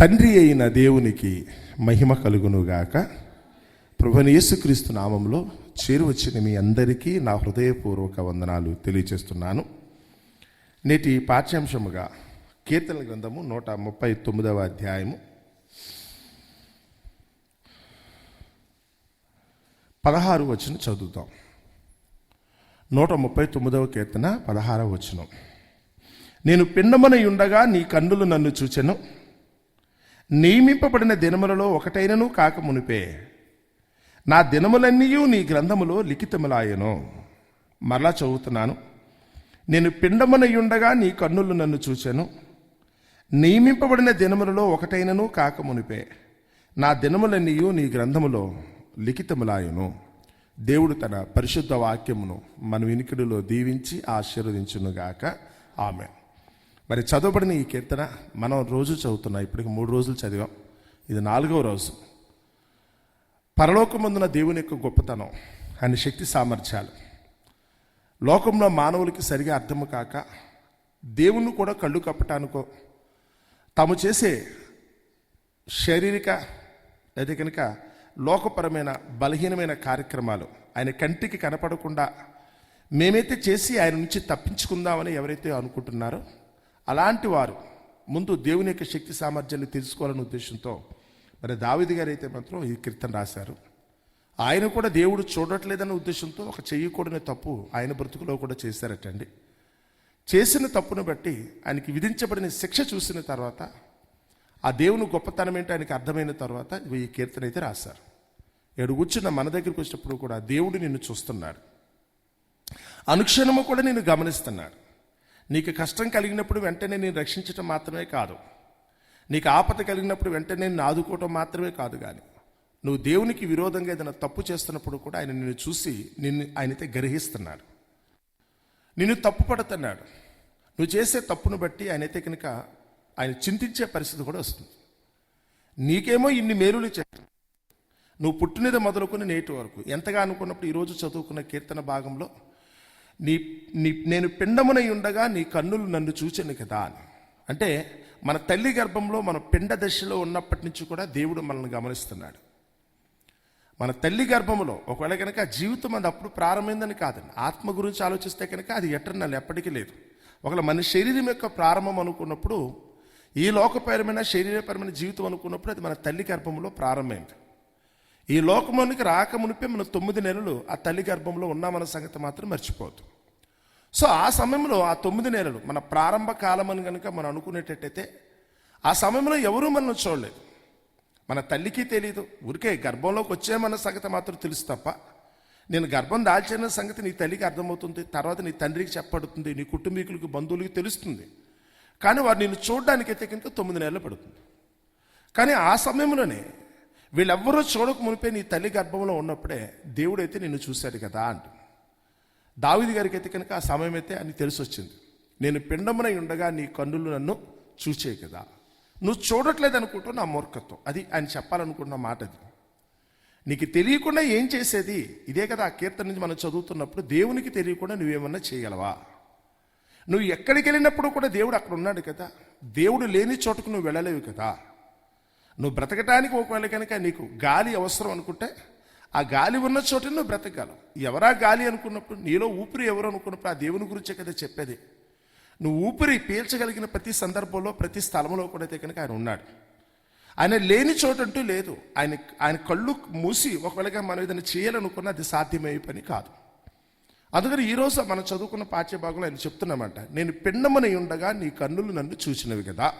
తండ్రి అయిన దేవునికి మహిమ కలుగునుగాక. ప్రభుని యేసుక్రీస్తు నామంలో చేరువచ్చిన మీ అందరికీ నా హృదయపూర్వక వందనాలు తెలియచేస్తున్నాను. నేటి పాఠ్యాంశముగా కీర్తన గ్రంథము నూట ముప్పై తొమ్మిదవ అధ్యాయము. పదహారు వచ్చిన చదువుతాం. నూట ముప్పై తొమ్మిదవ కీర్తన పదహారవ వచనం. నేను పిండమునై ఉండగా నీ కన్నులు నన్ను చూచెను. నియమింపబడిన దినములలో ఒకటైనను కాక మునిపే. నా దినములన్నీ నీ గ్రంథములో లిఖితములాయను. మరలా చదువుతున్నాను. నేను పిండమునయుండగా నీ కన్నులు నన్ను చూచాను. నియమింపబడిన దినములలో ఒకటైనను కాక మునిపే. నా దినములన్నీ నీ గ్రంథములో లిఖితములాయను. దేవుడు తన పరిశుద్ధ వాక్యమును మన వినికిడిలో దీవించి ఆశీర్వదించునుగాక. ఆమె మరి చదవబడిన ఈ కీర్తన మనం రోజు చదువుతున్నాం. ఇప్పటికి మూడు రోజులు చదివాం. ఇది నాలుగవ రోజు. పరలోకమందున దేవుని యొక్క గొప్పతనం ఆయన శక్తి సామర్థ్యాలు. లోకంలో మానవులకి సరిగా అర్థము కాక దేవుణ్ణి కూడా కళ్ళు కప్పటానికో తాము చేసే శారీరక లేదా కనుక లోకపరమైన బలహీనమైన కార్యక్రమాలు ఆయన కంటికి కనపడకుండా మేమైతే చేసి ఆయన నుంచి తప్పించుకుందామని ఎవరైతే అనుకుంటున్నారో అలాంటి వారు ముందు దేవుని యొక్క శక్తి సామర్థ్యాన్ని తెలుసుకోవాలనే ఉద్దేశంతో మరి దావిది గారు అయితే మాత్రం ఈ కీర్తన రాశారు. ఆయన కూడా దేవుడు చూడట్లేదన్న ఉద్దేశంతో ఒక చెయ్యకూడని తప్పు ఆయన బ్రతుకులో కూడా చేశారటండి చేసిన తప్పును బట్టి ఆయనకి విధించబడిన శిక్ష చూసిన తర్వాత ఆ దేవుని గొప్పతనం ఏంటో ఆయనకి అర్థమైన తర్వాత ఈ కీర్తన అయితే రాశారు. ఏడు కూర్చున్న మన దగ్గరికి వచ్చినప్పుడు కూడా దేవుడు నిన్ను చూస్తున్నాడు. అనుక్షణము కూడా నేను గమనిస్తున్నాడు. నీకు కష్టం కలిగినప్పుడు వెంటనే నేను రక్షించటం మాత్రమే కాదు. నీకు ఆపద కలిగినప్పుడు వెంటనే నేను ఆదుకోవటం మాత్రమే కాదు కానీ నువ్వు దేవునికి విరోధంగా ఏదైనా తప్పు చేస్తున్నప్పుడు కూడా ఆయన నిన్ను చూసి నిన్ను ఆయనైతే గ్రహిస్తున్నాడు. నిన్ను తప్పు పడుతున్నాడు. నువ్వు చేసే తప్పును బట్టి ఆయనైతే కనుక ఆయన చింతించే పరిస్థితి కూడా వస్తుంది. నీకేమో ఇన్ని మేలులు చేస్తాడు నువ్వు పుట్టినది మొదలుకొని నేటి వరకు ఎంతగా అనుకున్నప్పుడు ఈరోజు చదువుకున్న కీర్తన భాగంలో నీ నీ నేను పిండమునై ఉండగా నీ కన్నులు నన్ను చూచను కదా అని. అంటే మన తల్లి గర్భంలో మన పిండ దశలో ఉన్నప్పటి నుంచి కూడా దేవుడు మనల్ని గమనిస్తున్నాడు. మన తల్లి గర్భంలో ఒకవేళ కనుక జీవితం అది అప్పుడు ప్రారంభమైందని కాదండి ఆత్మ గురించి ఆలోచిస్తే కనుక అది ఎటర్నల్ ఎప్పటికీ లేదు. ఒకవేళ మన శరీరం యొక్క ప్రారంభం అనుకున్నప్పుడు ఈ లోకపరమైన శరీరపరమైన జీవితం అనుకున్నప్పుడు అది మన తల్లి గర్భంలో ప్రారంభమైంది. ఈ లోకమునికి రాక మునిపే మన తొమ్మిది నెలలు ఆ తల్లి గర్భంలో ఉన్నామన్న సంగతి మాత్రం మర్చిపోవద్దు. సో ఆ సమయంలో ఆ తొమ్మిది నెలలు మన ప్రారంభ కాలం అని కనుక మనం అనుకునేటట్టయితే ఆ సమయంలో ఎవరూ మనల్ని చూడలేదు. మన తల్లికి తెలియదు ఊరికే గర్భంలోకి వచ్చేమన్న సంగతి మాత్రం తెలుసు తప్ప నేను గర్భం దాల్చిన సంగతి నీ తల్లికి అర్థమవుతుంది తర్వాత నీ తండ్రికి చెప్పబడుతుంది నీ కుటుంబీకులకు బంధువులకి తెలుస్తుంది. కానీ వారు నిన్ను చూడడానికైతే కనుక తొమ్మిది నెలలు పడుతుంది. కానీ ఆ సమయంలోనే వీళ్ళెవ్వరూ చూడక మునిపే నీ తల్లి గర్భంలో ఉన్నప్పుడే దేవుడైతే నిన్ను చూశాడు కదా అంట. దావిది గారికి అయితే కనుక ఆ సమయం అయితే అని తెలిసి వచ్చింది నేను పిండమునై ఉండగా నీ కన్నులు నన్ను చూచే కదా. నువ్వు చూడట్లేదు అనుకుంటూ నా మూర్ఖత్వం. అది ఆయన చెప్పాలనుకున్న మాట అది. నీకు తెలియకుండా ఏం చేసేది? ఇదే కదా ఆ కీర్తన నుంచి మనం చదువుతున్నప్పుడు దేవునికి తెలియకుండా నువ్వేమన్నా చేయగలవా? నువ్వు ఎక్కడికి వెళ్ళినప్పుడు కూడా దేవుడు అక్కడ ఉన్నాడు కదా. దేవుడు లేని చోటుకు నువ్వు వెళ్ళలేవు కదా. నువ్వు బ్రతకటానికి ఒకవేళ కనుక నీకు గాలి అవసరం అనుకుంటే ఆ గాలి ఉన్న చోట నువ్వు బ్రతకగలవు ఎవరా గాలి అనుకున్నప్పుడు నీలో ఊపిరి ఎవరు అనుకున్నప్పుడు ఆ దేవుని గురించే కదా చెప్పేది. నువ్వు ఊపిరి పీల్చగలిగిన ప్రతి సందర్భంలో ప్రతి స్థలంలో కూడా అయితే కనుక ఆయన ఉన్నాడు. ఆయన లేని చోటు అంటూ లేదు. ఆయన ఆయన కళ్ళు మూసి ఒకవేళగా మనం ఏదైనా చేయాలనుకున్నా అది సాధ్యమయ్యే పని కాదు. అందుకని ఈరోజు మనం చదువుకున్న పాఠ్యభాగంలో ఆయన చెప్తున్నామంట నేను పిండమని ఉండగా నీ కన్నులు నన్ను చూసినవి కదా.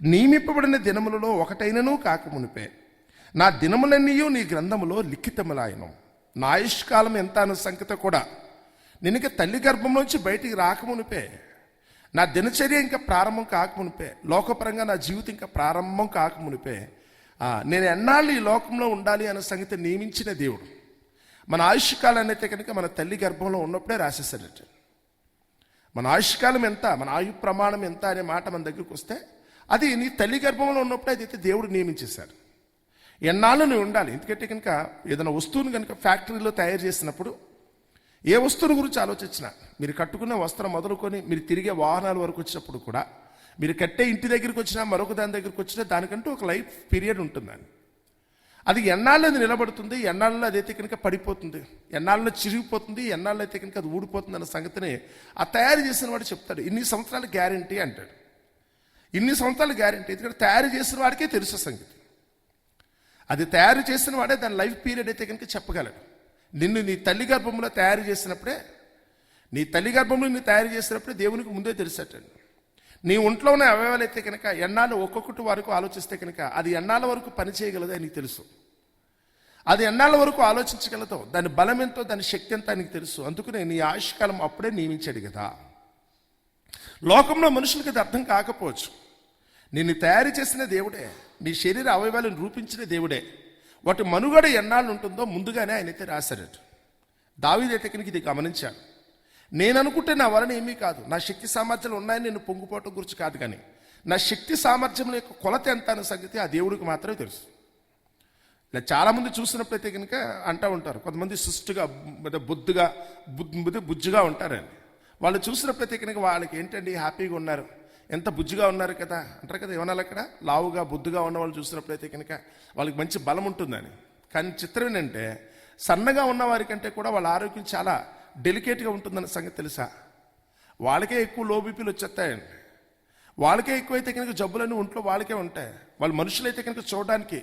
నియమింపబడిన దినములలో ఒకటైనను కాకమునిపే నా దినములన్నీ నీ గ్రంథములో లిఖితములాయను. నా ఆయుష్కాలం ఎంత అన్న సంగతి కూడా నినక తల్లి గర్భంలోంచి బయటికి రాకమునిపే నా దినచర్య ఇంకా ప్రారంభం కాకమునిపే లోకపరంగా నా జీవితం ఇంకా ప్రారంభం కాకమునిపే నేను ఎన్నాళ్ళు ఈ లోకంలో ఉండాలి అన్న సంగతి నియమించిన దేవుడు. మన ఆయుష్కాలం అయితే కనుక మన తల్లి గర్భంలో ఉన్నప్పుడే రాసేసాడట మన ఆయుష్కాలం ఎంత మన ఆయు ప్రమాణం ఎంత అనే మాట మన దగ్గరికి వస్తే అది నీ తల్లి గర్భంలో ఉన్నప్పుడు అదైతే దేవుడు నియమించేశాడు. ఎన్నాళ్ళు నువ్వు ఉండాలి. ఎందుకంటే కనుక ఏదైనా వస్తువుని కనుక ఫ్యాక్టరీలో తయారు చేసినప్పుడు ఏ వస్తువుని గురించి ఆలోచించిన మీరు కట్టుకున్న వస్త్రం మొదలుకొని మీరు తిరిగే వాహనాల వరకు వచ్చినప్పుడు కూడా మీరు కట్టే ఇంటి దగ్గరికి వచ్చినా మరొక దాని దగ్గరికి వచ్చినా దానికంటూ ఒక లైఫ్ పీరియడ్ ఉంటుందని అది ఎన్నాళ్ళు అది నిలబడుతుంది ఎన్నాళ్ళలో అదైతే కనుక పడిపోతుంది ఎన్నాళ్ళలో చిరిగిపోతుంది ఎన్నాళ్ళు అయితే కనుక అది ఊడిపోతుంది అన్న సంగతిని ఆ తయారు చేసిన వాడు చెప్తాడు. ఇన్ని సంవత్సరాలు గ్యారంటీ అంటాడు. ఇన్ని సంవత్సరాలు గ్యారంటీ. ఎందుకంటే తయారు చేసిన వాడికే తెలుసు సంగతి. అది తయారు చేసిన వాడే దాని లైఫ్ పీరియడ్ అయితే కనుక చెప్పగలడు. నిన్ను నీ తల్లి గర్భంలో తయారు చేసినప్పుడే నీ తల్లి గర్భంలో నీ తయారు చేసినప్పుడే దేవునికి ముందే తెలిసేటండి. నీ ఒంట్లో ఉన్న అవయవాలు అయితే కనుక ఎన్నాళ్ళు ఒక్కొక్కటి వరకు ఆలోచిస్తే కనుక అది ఎన్నాళ్ళ వరకు పని చేయగలదో నీకు తెలుసు. అది ఎన్నాళ్ళ వరకు ఆలోచించగలదో దాని బలం ఎంతో దాని శక్తి ఎంత నీకు తెలుసు. అందుకనే నీ ఆయుష్కాలం అప్పుడే నియమించాడు కదా. లోకంలో మనుషులకు అది అర్థం కాకపోవచ్చు. నిన్ను తయారు చేసిన దేవుడే నీ శరీర అవయవాలను రూపించిన దేవుడే. వాటి మనుగడ ఎన్నాళ్ళు ఉంటుందో ముందుగానే ఆయన అయితే రాశారట. దావీదైతే ఇది గమనించాడు. నేను అనుకుంటే నా వలన ఏమీ కాదు. నా శక్తి సామర్థ్యాలు ఉన్నాయని నేను పొంగిపోవటం గురించి కాదు కానీ నా శక్తి సామర్థ్యం యొక్క కొలత ఎంత అనే సంగతి ఆ దేవుడికి మాత్రమే తెలుసు. ఇలా చాలామంది చూసినప్పుడైతే కనుక అంటూ ఉంటారు. కొంతమంది సుష్టుగా అంటే బుద్ధిగా బుద్ధి బుజ్జిగా ఉంటారని వాళ్ళు చూసినప్పుడైతే కనుక వాళ్ళకి ఏంటండి హ్యాపీగా ఉన్నారు? ఎంత బుజ్జిగా ఉన్నారు కదా? అంటారు కదా ఏమన్నా అక్కడ? లావుగా బుద్ధిగా ఉన్న వాళ్ళు చూసినప్పుడైతే కనుక వాళ్ళకి మంచి బలం ఉంటుందని. కానీ చిత్రం ఏంటంటే సన్నగా ఉన్న వారికంటే కూడా వాళ్ళ ఆరోగ్యం చాలా డెలికేట్గా ఉంటుందన్న సంగతి తెలుసా? వాళ్ళకే ఎక్కువ లో బీపీలు వచ్చేస్తాయండి. వాళ్ళకే ఎక్కువైతే కనుక జబ్బులన్నీ ఒంట్లో వాళ్ళకే ఉంటాయి. వాళ్ళు మనుషులైతే కనుక చూడడానికి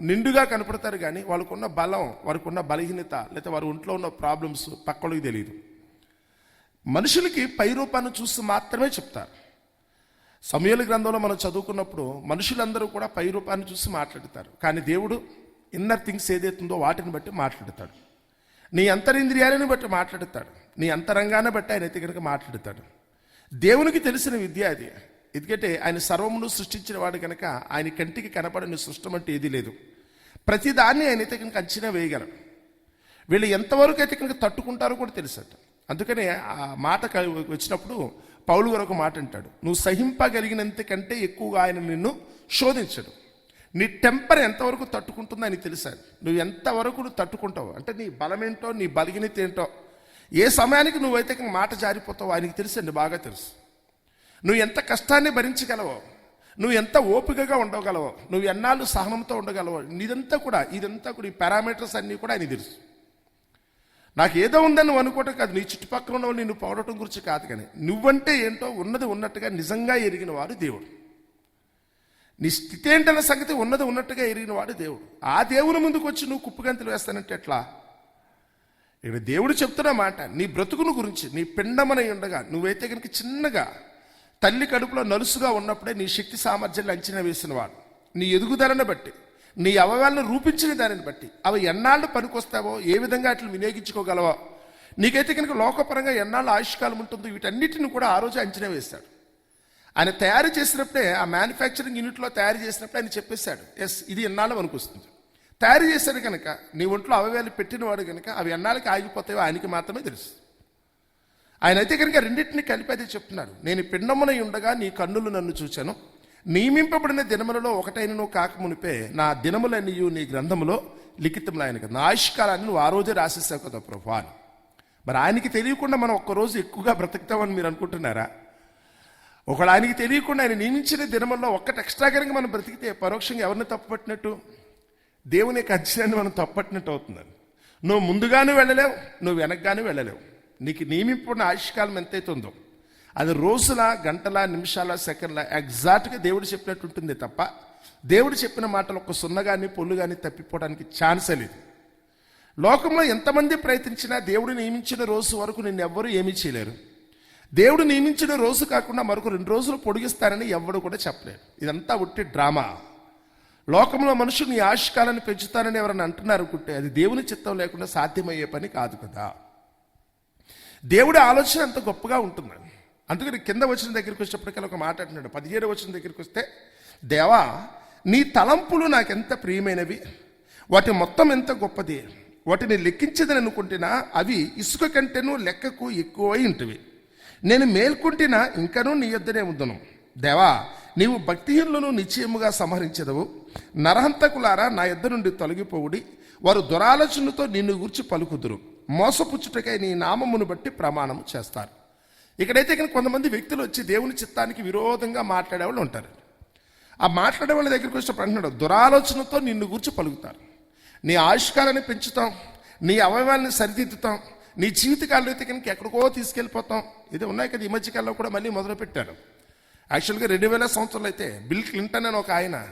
నిండుగా కనపడతారు కానీ వాళ్ళకున్న బలం వారికి ఉన్న బలహీనత లేదా వారి ఒంట్లో ఉన్న ప్రాబ్లమ్స్ పక్కలకి తెలియదు మనుషులకి పై రూపాన్ని చూసి మాత్రమే చెప్తారు. సమయాల గ్రంథంలో మనం చదువుకున్నప్పుడు మనుషులందరూ కూడా పై రూపాన్ని చూసి మాట్లాడతారు. కానీ దేవుడు ఇన్నర్ థింగ్స్ ఏదైతుందో వాటిని బట్టి మాట్లాడతాడు. నీ అంతరింద్రియాలను బట్టి మాట్లాడతాడు. నీ అంతరంగాన్ని బట్టి ఆయన అయితే కనుక మాట్లాడతాడు. దేవునికి తెలిసిన విద్య అది. ఎందుకంటే ఆయన సర్వమును సృష్టించిన వాడు కనుక ఆయన కంటికి కనపడని సృష్టం అంటే ఏదీ లేదు. ప్రతిదాన్ని ఆయన అయితే కనుక అంచనా వేయగలరు వీళ్ళు ఎంతవరకు అయితే కనుక తట్టుకుంటారో కూడా తెలుసట. అందుకనే ఆ మాట క- వచ్చినప్పుడు పౌలు గారు ఒక మాట అంటాడు నువ్వు సహింపగలిగినంత కంటే ఎక్కువగా ఆయన నిన్ను శోధించడు. నీ టెంపర్ ఎంతవరకు తట్టుకుంటుందో అని తెలుసా? నువ్వు ఎంతవరకు నువ్వు తట్టుకుంటావు? అంటే నీ బలమేంటో నీ బలిగినత ఏంటో ఏ సమయానికి నువ్వైతే మాట జారిపోతావో ఆయనకి తెలుసండి బాగా తెలుసు. నువ్వు ఎంత కష్టాన్ని భరించగలవో నువ్వు ఎంత ఓపికగా ఉండగలవో నువ్వు ఎన్నాళ్ళు సహనంతో ఉండగలవో నీదంతా కూడా ఇదంతా కూడా ఈ పారామీటర్స్ అన్నీ కూడా ఆయన తెలుసు. నాకు ఏదో ఉందని నువ్వు అనుకోవటం కాదు. నీ చుట్టుపక్కల ఉన్న నిన్ను పోవడం గురించి కాదు కానీ నువ్వంటే ఏంటో ఉన్నది ఉన్నట్టుగా నిజంగా ఎరిగిన వాడు దేవుడు. నీ స్థితి ఏంటన్న సంగతి ఉన్నది ఉన్నట్టుగా ఎరిగిన వాడు దేవుడు. ఆ దేవుని ముందుకు వచ్చి నువ్వు కుప్పగంతులు వేస్తానంటే ఎట్లా? ఇక్కడ దేవుడు చెప్తున్న మాట నీ బ్రతుకును గురించి నీ పిండమనై ఉండగా నువ్వైతే కనుక చిన్నగా తల్లి కడుపులో నలుసుగా ఉన్నప్పుడే నీ శక్తి సామర్థ్యాన్ని అంచనా వేసినవాడు నీ ఎదుగుదలను బట్టి. నీ అవయవాలను రూపించిన దానిని బట్టి అవి ఎన్నాళ్ళు పనికొస్తావో ఏ విధంగా అట్లా వినియోగించుకోగలవో. నీకైతే కనుక లోకపరంగా ఎన్నాళ్ళు ఆయుష్కాలం ఉంటుందో వీటన్నిటిని కూడా ఆ రోజు అంచనా వేశాడు. ఆయన తయారు చేసినప్పుడే ఆ మ్యానుఫ్యాక్చరింగ్ యూనిట్లో తయారు చేసినప్పుడు ఆయన చెప్పేశాడు ఎస్ ఇది ఎన్నాళ్ళు మనకు వస్తుంది తయారు చేశాడు కనుక నీ ఒంట్లో అవయవాలు పెట్టినవాడు కనుక అవి ఎన్నాళ్ళకి ఆగిపోతాయో ఆయనకి మాత్రమే తెలుసు. ఆయన అయితే కనుక రెండింటిని కలిపి అదే చెప్తున్నాడు నేను పిండమునై ఉండగా నీ కన్నులు నన్ను చూచాను నియమింపబడిన దినములలో ఒకటైన నువ్వు కాకమునిపే నా దినములన్నీయు నీ గ్రంథములో లిఖితంలో ఆయన కదా. నా ఆయుష్కాలాన్ని నువ్వు ఆ రోజే రాసేసావు కదా ప్రభు అని. మరి ఆయనకి తెలియకుండా మనం ఒక్కరోజు ఎక్కువగా బ్రతుకుతామని మీరు అనుకుంటున్నారా? ఒకడు ఆయనకి తెలియకుండా ఆయన నియమించిన దినముల్లో ఒక్కటి ఎక్స్ట్రా మనం బ్రతికితే పరోక్షంగా ఎవరిని తప్పుపట్టినట్టు? దేవుని యొక్క అధ్యయనాన్ని మనం తప్పట్టినట్టు అవుతుందని నువ్వు ముందుగాను వెళ్ళలేవు నువ్వు వెనక్గాను వెళ్ళలేవు. నీకు నియమింపబడిన ఆయుష్కాలం ఎంతైతే ఉందో అది రోజుల గంటల నిమిషాల సెకండ్ల ఎగ్జాక్ట్గా దేవుడు చెప్పినట్టు ఉంటుంది తప్ప దేవుడు చెప్పిన మాటలు ఒక సున్న కానీ పొల్లు కానీ తప్పిపోవడానికి ఛాన్సే లేదు. లోకంలో ఎంతమంది ప్రయత్నించినా దేవుడు నియమించిన రోజు వరకు నిన్ను ఎవ్వరూ ఏమీ చేయలేరు. దేవుడు నియమించిన రోజు కాకుండా మరొక రెండు రోజులు పొడిగిస్తారని ఎవడు కూడా చెప్పలేరు ఇదంతా ఉట్టి డ్రామా. లోకంలో మనుషులు నీ ఆశకాలను పెంచుతారని ఎవరైనా అంటున్నారు అనుకుంటే అది దేవుని చిత్తం లేకుండా సాధ్యమయ్యే పని కాదు కదా. దేవుడి ఆలోచన అంత గొప్పగా ఉంటుంది అందుకని కింద వచ్చిన దగ్గరికి వచ్చేప్పటికల్లా ఒక మాట అంటున్నాడు. పదిహేడు వచ్చిన దగ్గరికి వస్తే దేవా నీ తలంపులు నాకెంత ప్రియమైనవి? వాటి మొత్తం ఎంత గొప్పది? వాటిని లెక్కించదని అనుకుంటున్నా అవి ఇసుక కంటేను లెక్కకు ఎక్కువై ఉంటివి. నేను మేల్కుంటినా ఇంకనూ నీ యొద్దనే ఉందను. దేవా నీవు భక్తిహీనులను నిశ్చయముగా సంహరించదవు. నరహంతకులారా నా యొద్ద నుండి తొలగిపోవుడి. వారు దురాలోచనతో నిన్ను గురించి పలుకుదురు. మోసపుచ్చుటకై నీ నామమును బట్టి ప్రమాణం చేస్తారు. ఇక్కడైతే కానీ కొంతమంది వ్యక్తులు వచ్చి దేవుని చిత్తానికి విరోధంగా మాట్లాడే వాళ్ళు ఉంటారు. ఆ మాట్లాడే వాళ్ళ దగ్గరికి వచ్చినప్పుడు అంటున్నాడు దురాలోచనతో నిన్ను గురించి పలుకుతారు. నీ ఆయుష్కాలాన్ని పెంచుతాం. నీ అవయవాల్ని సరిదిద్దుతాం. నీ జీవితకాలు అయితే కనుక ఎక్కడికో తీసుకెళ్ళిపోతాం. ఇది ఉన్నాయి కదా ఈ మధ్యకాలంలో కూడా మళ్ళీ మొదలుపెట్టారు. యాక్చువల్గా రెండు వేల సంవత్సరాలు అయితే బిల్ క్లింటన్ అని ఒక ఆయన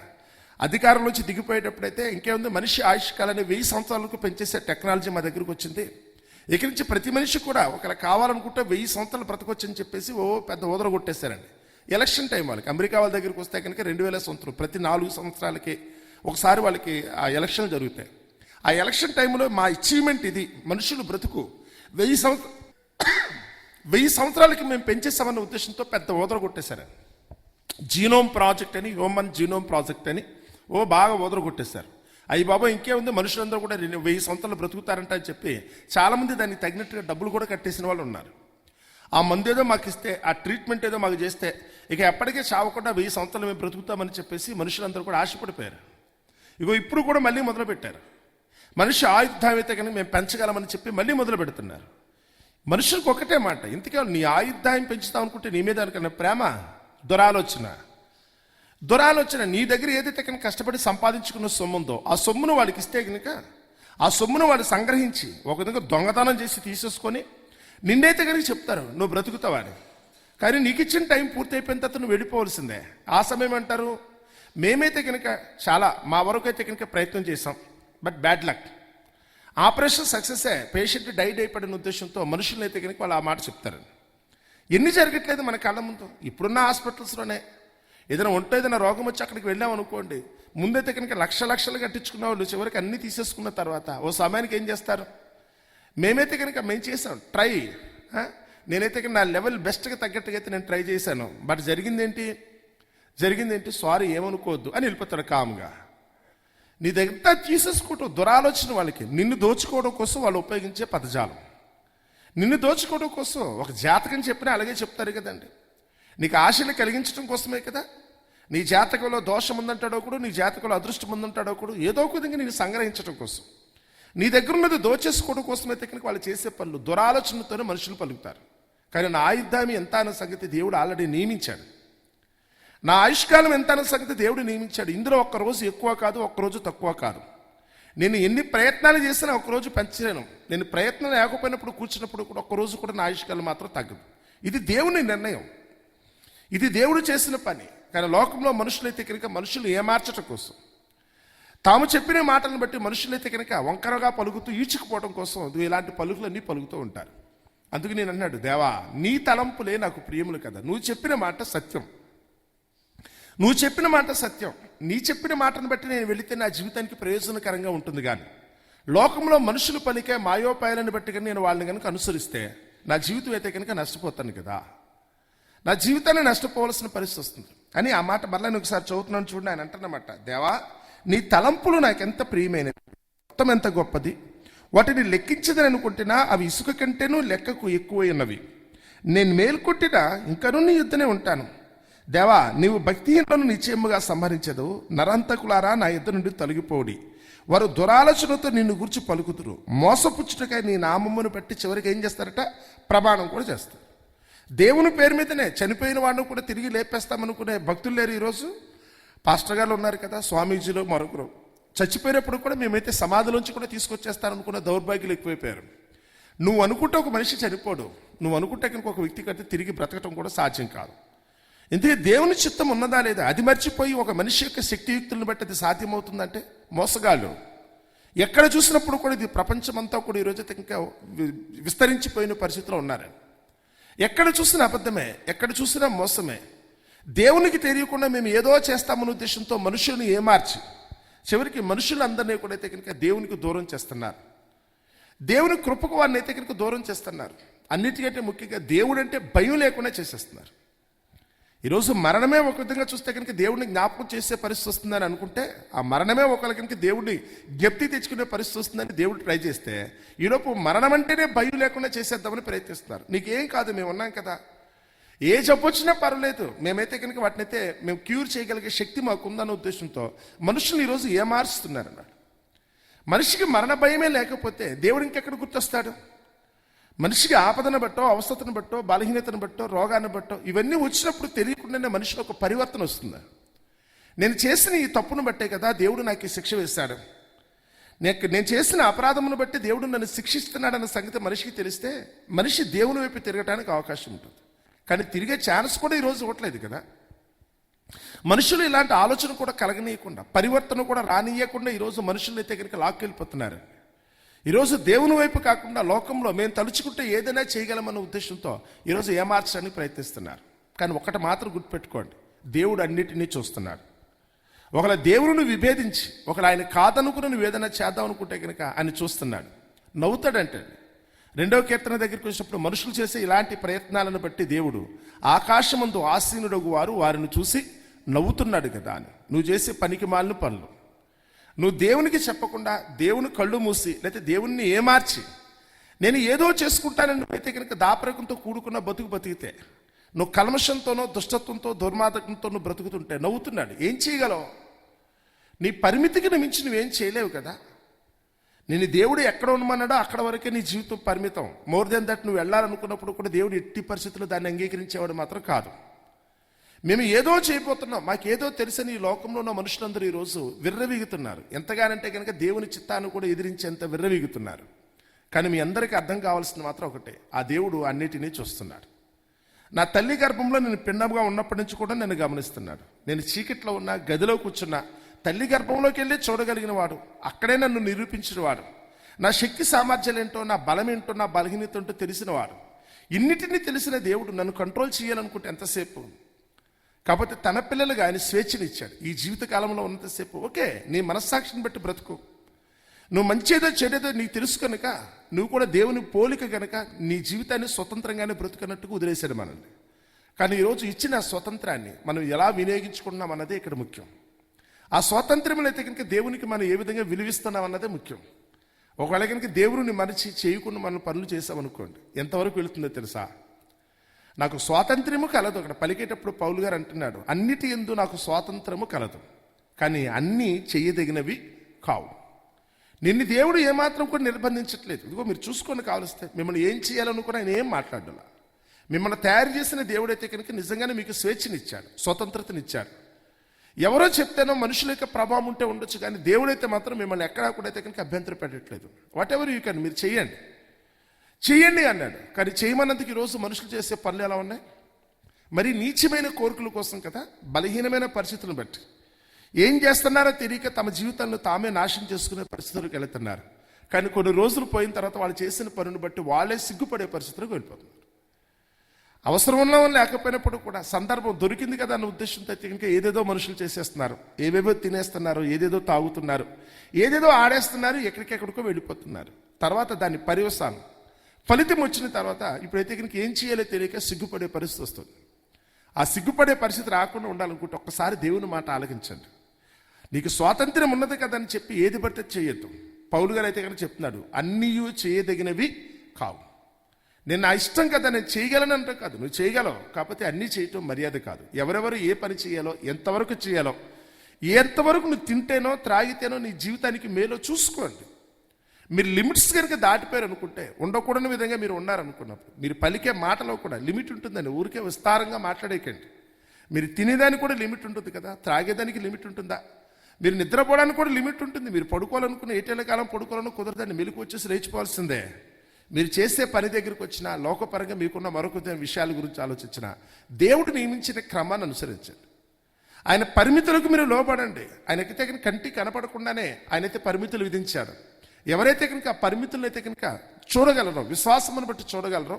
అధికారంలోంచి దిగిపోయేటప్పుడైతే ఇంకేముంది మనిషి ఆయుష్కాలాన్ని వెయ్యి సంవత్సరాలకు పెంచేసే టెక్నాలజీ మా దగ్గరకు వచ్చింది. ఇక్కడి నుంచి ప్రతి మనిషి కూడా ఒకవేళ కావాలనుకుంటే వెయ్యి సంవత్సరాలు బ్రతకొచ్చని చెప్పేసి ఓ పెద్ద ఓదర కొట్టేశారండి. ఎలక్షన్ టైం వాళ్ళకి. అమెరికా వాళ్ళ దగ్గరికి వస్తే కనుక రెండు వేల సంవత్సరం ప్రతి నాలుగు సంవత్సరాలకి ఒకసారి వాళ్ళకి ఆ ఎలక్షన్లు జరుగుతాయి. ఆ ఎలక్షన్ టైంలో మా అచీవ్మెంట్ ఇది. మనుషులు బ్రతుకు. వెయ్యి సంవత్సరం వెయ్యి సంవత్సరాలకి మేము పెంచేసామన్న ఉద్దేశంతో పెద్ద ఓదర కొట్టేశారు జీనోమ్ ప్రాజెక్ట్ అని హ్యూమన్ జీనోమ్ ప్రాజెక్ట్ అని ఓ బాగా ఓదర కొట్టేశారు. అయ్యి బాబా ఇంకేముంది మనుషులందరూ కూడా రెండు వెయ్యి సంవత్సరాలు బ్రతుకుతారంట అని చెప్పి చాలామంది దానికి తగినట్టుగా డబ్బులు కూడా కట్టేసిన వాళ్ళు ఉన్నారు. ఆ మందు ఏదో మాకు ఇస్తే ఆ ట్రీట్మెంట్ ఏదో మాకు చేస్తే ఇక ఎప్పటికీ చావకుండా వెయ్యి సంవత్సరాలు మేము బ్రతుకుతామని చెప్పేసి మనుషులందరూ కూడా ఆశపడిపోయారు. ఇగో ఇప్పుడు కూడా మళ్ళీ మొదలు పెట్టారు మనిషి ఆయుధాయం అయితే కనుక మేము పెంచగలమని చెప్పి మళ్ళీ మొదలు పెడుతున్నారు. మనుషులకు ఒకటే మాట ఇంతకే నీ ఆయుధాయం పెంచుతాం అనుకుంటే నీ మీద అనుకున్న ప్రేమ దురాలోచన దురాలోచన నీ దగ్గర ఏదైతే కనుక కష్టపడి సంపాదించుకున్న సొమ్ము ఉందో ఆ సొమ్మును వాడికి ఇస్తే కనుక ఆ సొమ్మును వాడు సంగ్రహించి ఒక విధంగా దొంగతనం చేసి తీసేసుకొని నిన్నైతే కనుక చెప్తారు నువ్వు బ్రతుకుతావని కానీ నీకు ఇచ్చిన టైం పూర్తి అయిపోయిన తర్వాత నువ్వు వెళ్ళిపోవలసిందే. ఆ సమయం అంటారు మేమైతే కనుక చాలా మా వరకు అయితే కనుక ప్రయత్నం చేసాం but bad luck. Operation success patient died అయిపోయిన ఉద్దేశంతో మనుషులైతే అయితే కనుక వాళ్ళు ఆ మాట చెప్తారు. ఎన్ని జరగట్లేదు మన కళ్ళ ముందు. ఇప్పుడున్న హాస్పిటల్స్లోనే ఏదైనా ఉంటే ఏదైనా రోగం వచ్చి అక్కడికి వెళ్ళాం అనుకోండి ముందైతే కనుక లక్ష లక్షలు కట్టించుకున్న వాళ్ళు చివరికి అన్ని తీసేసుకున్న తర్వాత ఓ సమయానికి ఏం చేస్తారు? మేమైతే కనుక మేము చేసాం ట్రై. నేనైతే కనుక నా లెవెల్ బెస్ట్గా తగ్గట్టుగా అయితే నేను ట్రై చేశాను. బట్ జరిగిందేంటి? జరిగిందేంటి? సారీ ఏమనుకోవద్దు అని వెళ్ళిపోతాడు కామ్గా. నీ దగ్గర తీసేసుకోవటం దురాలోచన వాళ్ళకి నిన్ను దోచుకోవడం కోసం వాళ్ళు ఉపయోగించే పదజాలం. నిన్ను దోచుకోవడం కోసం ఒక జాతకం చెప్పినా అలాగే చెప్తారు కదండి. నీకు ఆశలు కలిగించడం కోసమే కదా? నీ జాతకంలో దోషం ఉందంటాడో కూడా నీ జాతకంలో అదృష్టం ఉందంటాడో కూడా ఏదో ఒక విధంగా నేను సంగ్రహించడం కోసం. నీ దగ్గర ఉన్నది దోచేసుకోవడం కోసమే తగ్గిన వాళ్ళు చేసే పనులు దురాలోచనతోనే మనుషులు పలుకుతారు. కానీ నా ఆయుద్ధామి ఎంత అన్న సంగతి దేవుడు ఆల్రెడీ నియమించాడు. నా ఆయుష్కాలం ఎంత అన్న సంగతి దేవుడు నియమించాడు. ఇందులో ఒక్క రోజు ఎక్కువ కాదు ఒక్క రోజు తక్కువ కాదు. నేను ఎన్ని ప్రయత్నాలు చేసినా ఒకరోజు పెంచలేను. నేను ప్రయత్నం లేకపోయినప్పుడు కూర్చున్నప్పుడు కూడా ఒక్క రోజు కూడా నా ఆయుష్కాలం మాత్రం తగ్గదు. ఇది దేవుని నిర్ణయం. ఇది దేవుడు చేసిన పని. కానీ లోకంలో మనుషులైతే కనుక మనుషులు ఏమార్చటం కోసం తాము చెప్పిన మాటలను బట్టి మనుషులైతే కనుక వంకరగా పలుకుతూ ఈడ్చుకుపోవడం కోసం ఇలాంటి పలుకులన్నీ పలుకుతూ ఉంటారు. అందుకు నేను అన్నాడు దేవా నీ తలంపులే నాకు ప్రియములు కదా. నువ్వు చెప్పిన మాట సత్యం. నువ్వు చెప్పిన మాట సత్యం. నీ చెప్పిన మాటను బట్టి నేను వెళితే నా జీవితానికి ప్రయోజనకరంగా ఉంటుంది కానీ లోకంలో మనుషులు పనికే మాయోపాయాలను బట్టి కనుక నేను వాళ్ళని కనుక అనుసరిస్తే నా జీవితం అయితే కనుక నష్టపోతాను కదా. నా జీవితాన్ని నష్టపోవలసిన పరిస్థితి వస్తుంది. అని ఆ మాట మరలా నేను ఒకసారి చదువుతున్నాను చూడండి ఆయన అంటున్నమాట దేవా నీ తలంపులు నాకు ఎంత ప్రియమైనవి. మొత్తం ఎంత గొప్పది. వాటిని లెక్కించదని అనుకుంటున్నా అవి ఇసుక కంటేనూ లెక్కకు ఎక్కువ ఉన్నవి. నేను మేల్కొట్టినా ఇంకనూ నీ యుద్ధనే ఉంటాను. దేవా నీవు భక్తిహీనులను నిశ్చయముగా సంహరించదు. నరంతకులారా నా యుద్ధ నుండి తొలగిపోడి వారు దురాలోచనతో నిన్ను గురించి పలుకుతురు. మోసపుచ్చుటకై నీ నామమును బట్టి చివరికి ఏం చేస్తారట? ప్రమాణం కూడా చేస్తారు. దేవుని పేరు మీదనే చనిపోయిన వాడిని కూడా తిరిగి లేపేస్తామనుకునే భక్తులు లేరు ఈరోజు. పాస్టర్ గారు ఉన్నారు కదా స్వామీజీలో మరొకరు. చచ్చిపోయినప్పుడు కూడా మేమైతే సమాధిలోంచి కూడా తీసుకొచ్చేస్తారనుకున్న దౌర్భాగ్యులు ఎక్కువైపోయారు. నువ్వు అనుకుంటే ఒక మనిషి చనిపోడు. నువ్వు అనుకుంటే కనుక ఒక వ్యక్తి కంటే తిరిగి బ్రతకటం కూడా సాధ్యం కాదు. ఎందుకంటే దేవుని చిత్తం ఉన్నదా లేదా? అది మర్చిపోయి ఒక మనిషి యొక్క శక్తియుక్తులను బట్టి అది సాధ్యమవుతుందంటే మోసగాళ్ళు. ఎక్కడ చూసినప్పుడు కూడా ఇది ప్రపంచమంతా కూడా ఈరోజు అయితే ఇంకా విస్తరించిపోయిన పరిస్థితిలో ఉన్నారు ఎక్కడ చూసినా అబద్ధమే ఎక్కడ చూసినా మోసమే. దేవునికి తెలియకుండా మేము ఏదో చేస్తామన్న ఉద్దేశంతో మనుషుల్ని ఏమార్చి చివరికి మనుషులందరినీ కూడా అయితే కనుక దేవునికి దూరం చేస్తున్నారు. దేవుని కృపకు వారిని అయితే కనుక దూరం చేస్తున్నారు. అన్నిటికంటే ముఖ్యంగా దేవుడు అంటే భయం లేకుండా చేసేస్తున్నారు. ఈరోజు మరణమే ఒక విధంగా చూస్తే కనుక దేవుడిని జ్ఞాపకం చేసే పరిస్థితి వస్తుందని అనుకుంటే ఆ మరణమే ఒకరి కనుక దేవుడిని జ్ఞప్తి తెచ్చుకునే పరిస్థితి వస్తుందని దేవుడు ట్రై చేస్తే ఈలోపు మరణం అంటేనే భయం లేకుండా చేసేద్దామని ప్రయత్నిస్తున్నారు. నీకేం కాదు మేము ఉన్నాం కదా. ఏ జబ్బు వచ్చినా పర్వాలేదు. మేమైతే కనుక వాటినైతే మేము క్యూర్ చేయగలిగే శక్తి మాకుందన్న ఉద్దేశంతో మనుషులు ఈరోజు ఏమారుస్తున్నారు అన్నాడు మనిషికి మరణ భయమే లేకపోతే దేవుడు ఇంకెక్కడ గుర్తొస్తాడు? మనిషికి ఆపదను బట్టో అవస్థతను బట్టో బలహీనతను బట్టో రోగాన్ని బట్టో ఇవన్నీ వచ్చినప్పుడు తెలియకుండానే మనిషిలో ఒక పరివర్తన వస్తుంది. నేను చేసిన ఈ తప్పును బట్టే కదా దేవుడు నాకు ఈ శిక్ష వేశాడు. నేను నేను చేసిన అపరాధమును బట్టి దేవుడు నన్ను శిక్షిస్తున్నాడన్న సంగతి మనిషికి తెలిస్తే మనిషి దేవుని వైపు తిరగటానికి అవకాశం ఉంటుంది. కానీ తిరిగే ఛాన్స్ కూడా ఈరోజు ఇవ్వట్లేదు కదా. మనుషులు ఇలాంటి ఆలోచన కూడా కలగనీయకుండా పరివర్తన కూడా రానియకుండా ఈరోజు మనుషులు అయితే కనుక లాక్కెళ్ళిపోతున్నారు. ఈరోజు దేవుని వైపు కాకుండా లోకంలో మేము తలుచుకుంటే ఏదైనా చేయగలమన్న ఉద్దేశంతో ఈరోజు ఏమార్చడానికి ప్రయత్నిస్తున్నారు. కానీ ఒకటి మాత్రం గుర్తుపెట్టుకోండి. దేవుడు అన్నిటినీ చూస్తున్నాడు. ఒకవేళ దేవుని విభేదించి ఒకవేళ ఆయన కాదనుకుని నువ్వు ఏదైనా చేద్దాం అనుకుంటే కనుక ఆయన చూస్తున్నాడు. నవ్వుతాడంటే. రెండవ కీర్తన దగ్గరికి వచ్చినప్పుడు మనుషులు చేసే ఇలాంటి ప్రయత్నాలను బట్టి దేవుడు ఆకాశమందు ఆసీనుడగు వారు వారిని చూసి నవ్వుతున్నాడు కదా అని. నువ్వు చేసే పనికి మాలిన పనులు. నువ్వు దేవునికి చెప్పకుండా దేవుని కళ్ళు మూసి లేకపోతే దేవుణ్ణి ఏమార్చి నేను ఏదో చేసుకుంటానని నువ్వైతే కనుక దాపరకంతో కూడుకున్న బతుకు బతికితే నువ్వు కల్మషంతోనో దుష్టత్వంతో దుర్మార్గంతో నువ్వు బ్రతుకుతుంటే నవ్వుతున్నాడు. ఏం చేయగలవు? నీ పరిమితికి మించి నువ్వేం చేయలేవు కదా? నేను దేవుడు ఎక్కడ ఉండమన్నాడో అక్కడ వరకే నీ జీవితం పరిమితం. మోర్ దెన్ దట్ నువ్వు వెళ్ళాలనుకున్నప్పుడు కూడా దేవుడు ఎట్టి పరిస్థితుల్లో దాన్ని అంగీకరించేవాడు మాత్రం కాదు. మేము ఏదో చేయబోతున్నాం. మాకేదో తెలిసిన ఈ లోకంలో ఉన్న మనుషులందరూ ఈరోజు విర్రవీగుతున్నారు. ఎంతగానంటే కనుక దేవుని చిత్తాన్ని కూడా ఎదిరించేంత విర్రవీగుతున్నారు. కానీ మీ అందరికీ అర్థం కావాల్సింది మాత్రం ఒకటే. ఆ దేవుడు అన్నిటినీ చూస్తున్నాడు. నా తల్లి గర్భంలో నేను పిండంగా ఉన్నప్పటి నుంచి కూడా నేను గమనిస్తున్నాడు. నేను చీకట్లో ఉన్న గదిలో కూర్చున్నా తల్లి గర్భంలోకి వెళ్ళి చూడగలిగిన వాడు అక్కడే నన్ను నిరూపించిన వాడు నా శక్తి సామర్థ్యాలు ఏంటో నా బలం ఏంటో నా బలహీనత ఏంటో తెలిసిన వాడు. ఇన్నిటినీ తెలిసిన దేవుడు నన్ను కంట్రోల్ చేయాలనుకుంటే ఎంతసేపు? కాకపోతే తన పిల్లలుగా ఆయన స్వేచ్ఛనిచ్చాడు. ఈ జీవిత కాలంలో ఉన్నంతసేపు ఓకే నీ మనస్సాక్షిని బట్టి బ్రతుకు. నువ్వు మంచేదో చెడేదో నీకు తెలుసు కనుక నువ్వు కూడా దేవుని పోలిక కనుక నీ జీవితాన్ని స్వతంత్రంగానే బ్రతుకున్నట్టుగా వదిలేశాడు మనల్ని. కానీ ఈరోజు ఇచ్చిన స్వతంత్రాన్ని మనం ఎలా వినియోగించుకుంటున్నాం అన్నదే ఇక్కడ ముఖ్యం. ఆ స్వాతంత్ర్యం అయితే కనుక దేవునికి మనం ఏ విధంగా విలువిస్తున్నాం అన్నదే ముఖ్యం. ఒకవేళ కనుక దేవుడిని మరిచి చేయకుండా మనం పనులు చేసామనుకోండి ఎంతవరకు వెళుతుందో తెలుసా? నాకు స్వాతంత్ర్యము కలదు. అక్కడ పలికేటప్పుడు పౌలు గారు అంటున్నాడు అన్నిటి ఎందు నాకు స్వాతంత్రము కలదు కానీ అన్నీ చేయదగినవి కావు. నిన్ను దేవుడు ఏమాత్రం కూడా నిర్బంధించట్లేదు. ఇదిగో మీరు చూసుకొని కావలిస్తే మిమ్మల్ని ఏం చేయాలనుకుని ఆయన ఏం మాట్లాడాల. మిమ్మల్ని తయారు చేసిన దేవుడైతే కనుక నిజంగానే మీకు స్వేచ్ఛనిచ్చాడు స్వతంత్రతనిచ్చాడు. ఎవరో చెప్తేనో మనుషుల యొక్క ప్రభావం ఉంటే ఉండొచ్చు కానీ దేవుడైతే మాత్రం మిమ్మల్ని ఎక్కడా కూడా అయితే కనుక అభ్యంతరం పెట్టట్లేదు వాట్ ఎవర్ యూ కెన్ మీరు చేయండి. చేయండి అన్నాడు. కానీ చేయమన్నందుకు ఈరోజు మనుషులు చేసే పనులు ఎలా ఉన్నాయి? మరి నీచమైన కోరికల కోసం కదా బలహీనమైన పరిస్థితులను బట్టి. ఏం చేస్తున్నారో తెలియక తమ జీవితాలను తామే నాశనం చేసుకునే పరిస్థితులకు వెళుతున్నారు. కానీ కొన్ని రోజులు పోయిన తర్వాత వాళ్ళు చేసిన పనులు బట్టి వాళ్ళే సిగ్గుపడే పరిస్థితులకు వెళ్ళిపోతున్నారు. అవసరం ఉన్న లేకపోయినప్పుడు కూడా సందర్భం దొరికింది కదా అన్న ఉద్దేశంతో అయితే ఇంకా ఏదేదో మనుషులు చేసేస్తున్నారు. ఏవేవో తినేస్తున్నారు ఏదేదో తాగుతున్నారు ఏదేదో ఆడేస్తున్నారు ఎక్కడికెక్కడికో వెళ్ళిపోతున్నారు. తర్వాత దాని పర్యవసానం. ఫలితం వచ్చిన తర్వాత ఇప్పుడైతే కనుక ఏం చేయాలో తెలియక సిగ్గుపడే పరిస్థితి వస్తుంది. ఆ సిగ్గుపడే పరిస్థితి రాకుండా ఉండాలనుకుంటే ఒక్కసారి దేవుని మాట ఆలకించండి. నీకు స్వాతంత్ర్యం ఉన్నది కదా అని చెప్పి ఏది పడితే చేయొద్దు. పౌలు గారు అయితే కనుక చెప్తున్నాడు అన్నీ చేయదగినవి కావు. నేను నా ఇష్టం కదా నేను చేయగలను కాదు. నువ్వు చేయగలవు. కాకపోతే అన్నీ చేయటం మర్యాద కాదు. ఎవరెవరు ఏ పని చేయాలో ఎంతవరకు చేయాలో ఎంతవరకు నువ్వు తింటేనో త్రాగితేనో నీ జీవితానికి మేలో చూసుకోండి. మీరు లిమిట్స్ కనుక దాటిపోయారు అనుకుంటే ఉండకూడని విధంగా మీరు ఉన్నారనుకున్నప్పుడు మీరు పలికే మాటలో కూడా లిమిట్ ఉంటుందని ఊరికే విస్తారంగా మాట్లాడేకండి మీరు తినేదానికి కూడా లిమిట్ ఉంటుంది కదా? త్రాగేదానికి లిమిట్ ఉంటుందా? మీరు నిద్రపోవడానికి కూడా లిమిట్ ఉంటుంది. మీరు పడుకోవాలనుకున్న ఏటేళ్ళ కాలం పడుకోవాలని కుదరదని మెలకు వచ్చేసి లేచిపోవాల్సిందే. మీరు చేసే పని దగ్గరికి వచ్చిన లోకపరంగా మీకున్న మరొక విషయాల గురించి ఆలోచించిన దేవుడు నియమించిన క్రమాన్ని అనుసరించండి. ఆయన పరిమితులకు మీరు లోపడండి ఆయనకి తగిన కంటి కనపడకుండానే ఆయనైతే పరిమితులు విధించాడు ఎవరైతే కనుక పరిమితులైతే కనుక చూడగలరో విశ్వాసమును బట్టి చూడగలరో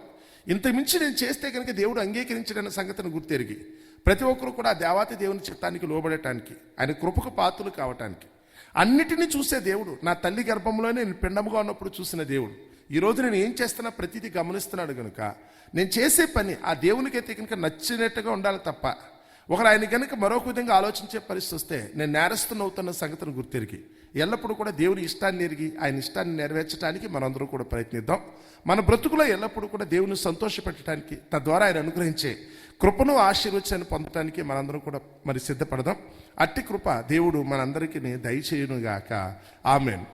ఇంతమించి నేను చేస్తే కనుక దేవుడు అంగీకరించడన్న సంగతిని గుర్తెరిగి ప్రతి ఒక్కరు కూడా దేవాతి దేవుని చిత్తానికి లోబడటానికి ఆయన కృపకు పాత్రలు కావటానికి అన్నిటినీ చూసే దేవుడు నా తల్లి గర్భంలోనే నేను పిండముగా ఉన్నప్పుడు చూసిన దేవుడు. ఈ రోజు నేను ఏం చేస్తున్నా ప్రతిదీ గమనిస్తున్నాడు కనుక నేను చేసే పని ఆ దేవునికైతే కనుక నచ్చినట్టుగా ఉండాలి తప్ప ఒకరు ఆయన కనుక మరొక విధంగా ఆలోచించే పరిస్థితి వస్తే నేను నేరస్తున్న అవుతున్న సంగతిని గుర్తెరిగి ఎల్లప్పుడూ కూడా దేవుని ఇష్టాన్ని ఎరిగి ఆయన ఇష్టాన్ని నెరవేర్చడానికి మనందరూ కూడా ప్రయత్నిద్దాం. మన బ్రతుకులో ఎల్లప్పుడూ కూడా దేవుని సంతోషపెట్టడానికి తద్వారా ఆయన అనుగ్రహించే కృపను ఆశీర్వచనాన్ని పొందడానికి మనందరం కూడా మరి సిద్ధపడదాం. అట్టి కృప దేవుడు మనందరికీ దయచేయునుగాక. ఆమెన్.